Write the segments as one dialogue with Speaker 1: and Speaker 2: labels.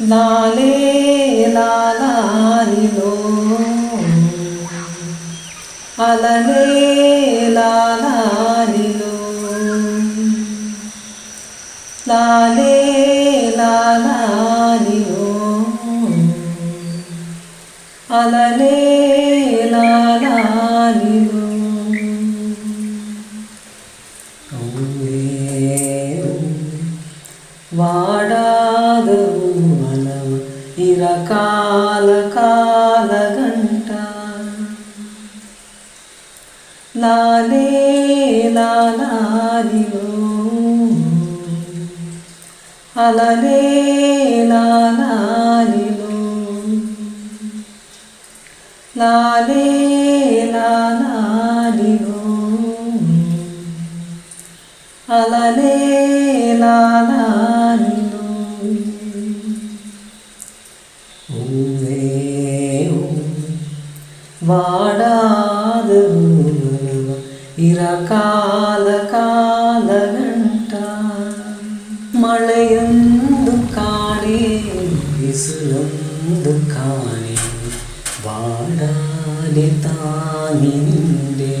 Speaker 1: লালে লালালিলো আলালে লালালিলো লালে লালালিলো আলালে লালালিলো ಕಾಲ ಕಾಲ ಗಂಟ ಲಾಲೇ ಲಾಲಾಲಿಲೋ ಅಲಲೇ ಲಾಲಾಲಿಲೋ ಲಾಲೇ ಲಾಲಾಲಿಲೋ ಅಲಲೇ ഗുരുവേവും വാടാത ഗുരുവ ഇറകാല മഴയൊന്നു കാണേ വിസുലൊന്നു കാണേ. വാടാതെ താനിന്റെ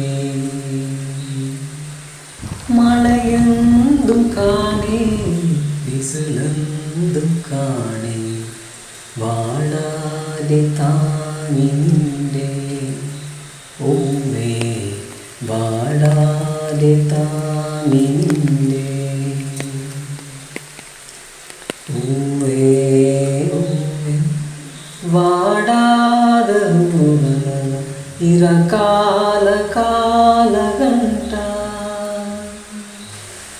Speaker 1: മഴയൊന്നും കാണേ കാണേ. വാടാതെ താനിന്റെ ഓമേ വാടാതെ താനിന്റെ ഓമേ ഊവേ വാടാതെ ഇറക്കാല കാലഘട്ട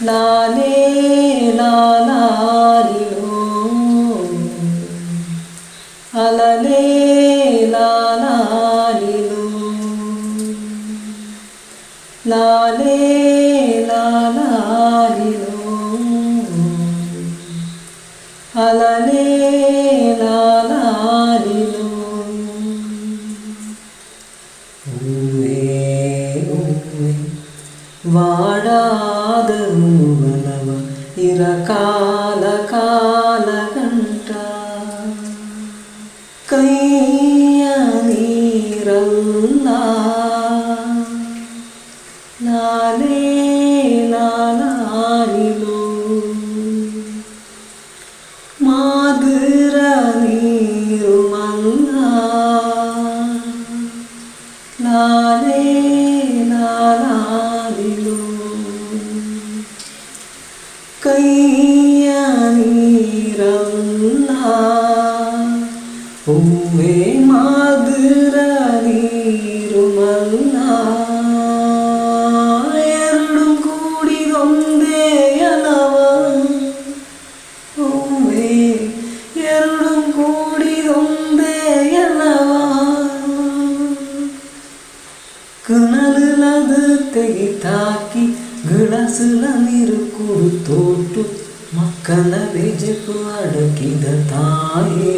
Speaker 1: നാനേ ലാലേ లాలే లాలాలిలో అలలే లాలాలిలో ఉవ్వే ఉవ్వే వాడాదరు వలవ ఇరకా ലാലേ ലാലാലിലോ കയ്യ നീരല്ല പൂവേ മാതൃ നീരുമല്ല ತಾಕಿ ಗಳಸಲ ನೀರು ಕೂಡು ತೋಟು ಮಕ್ಕಳ ಬೇಜಕು ಅಡಕಿದ ತಾಯೇ.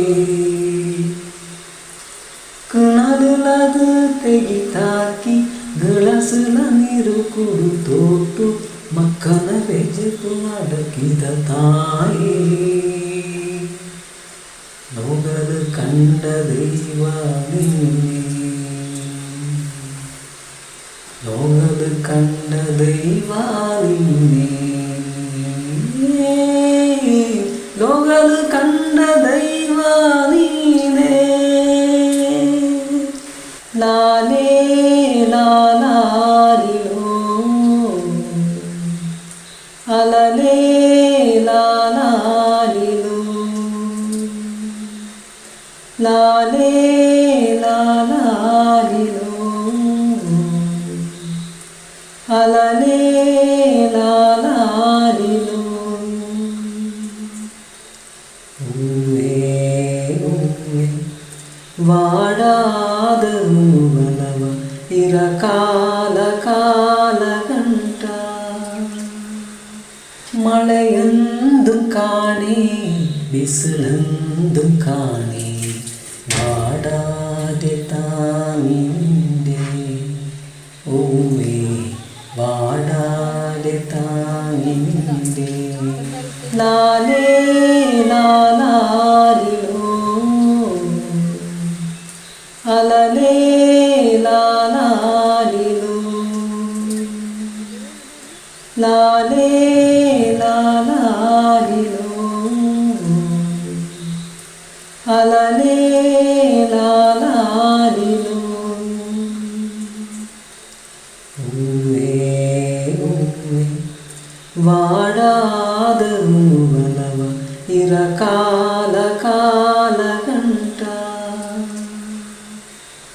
Speaker 1: ಕಣಲದ ತೆಗಿ ತಾಕಿ ಗಳಸಲ ನೀರು ಕೂಡು ತೋಟು ಮಕ್ಕಳ ಬೇಜಕು ಅಡಕಿದ ತಾಯೇ. ನೋಗದು ಕಂಡ ದೈವ ನಿನ್ನೆ കണ്ട ദൈവ ലോകത് കണ്ട ദൈവ ലാലേ വാഴാത മൂവനവ ഇരകാല കാല കണ്ട മഴയെന്തും കാണേ വിസിലെന്തും കാണേ വാടാതെ താങ്ങിന്റെ ഓമേ വാടാതെ താങ്ങിന്റെ നാ Alalay la la lilu La la la lilu Alalay la la lilu Uwe uwe Vada de uvalava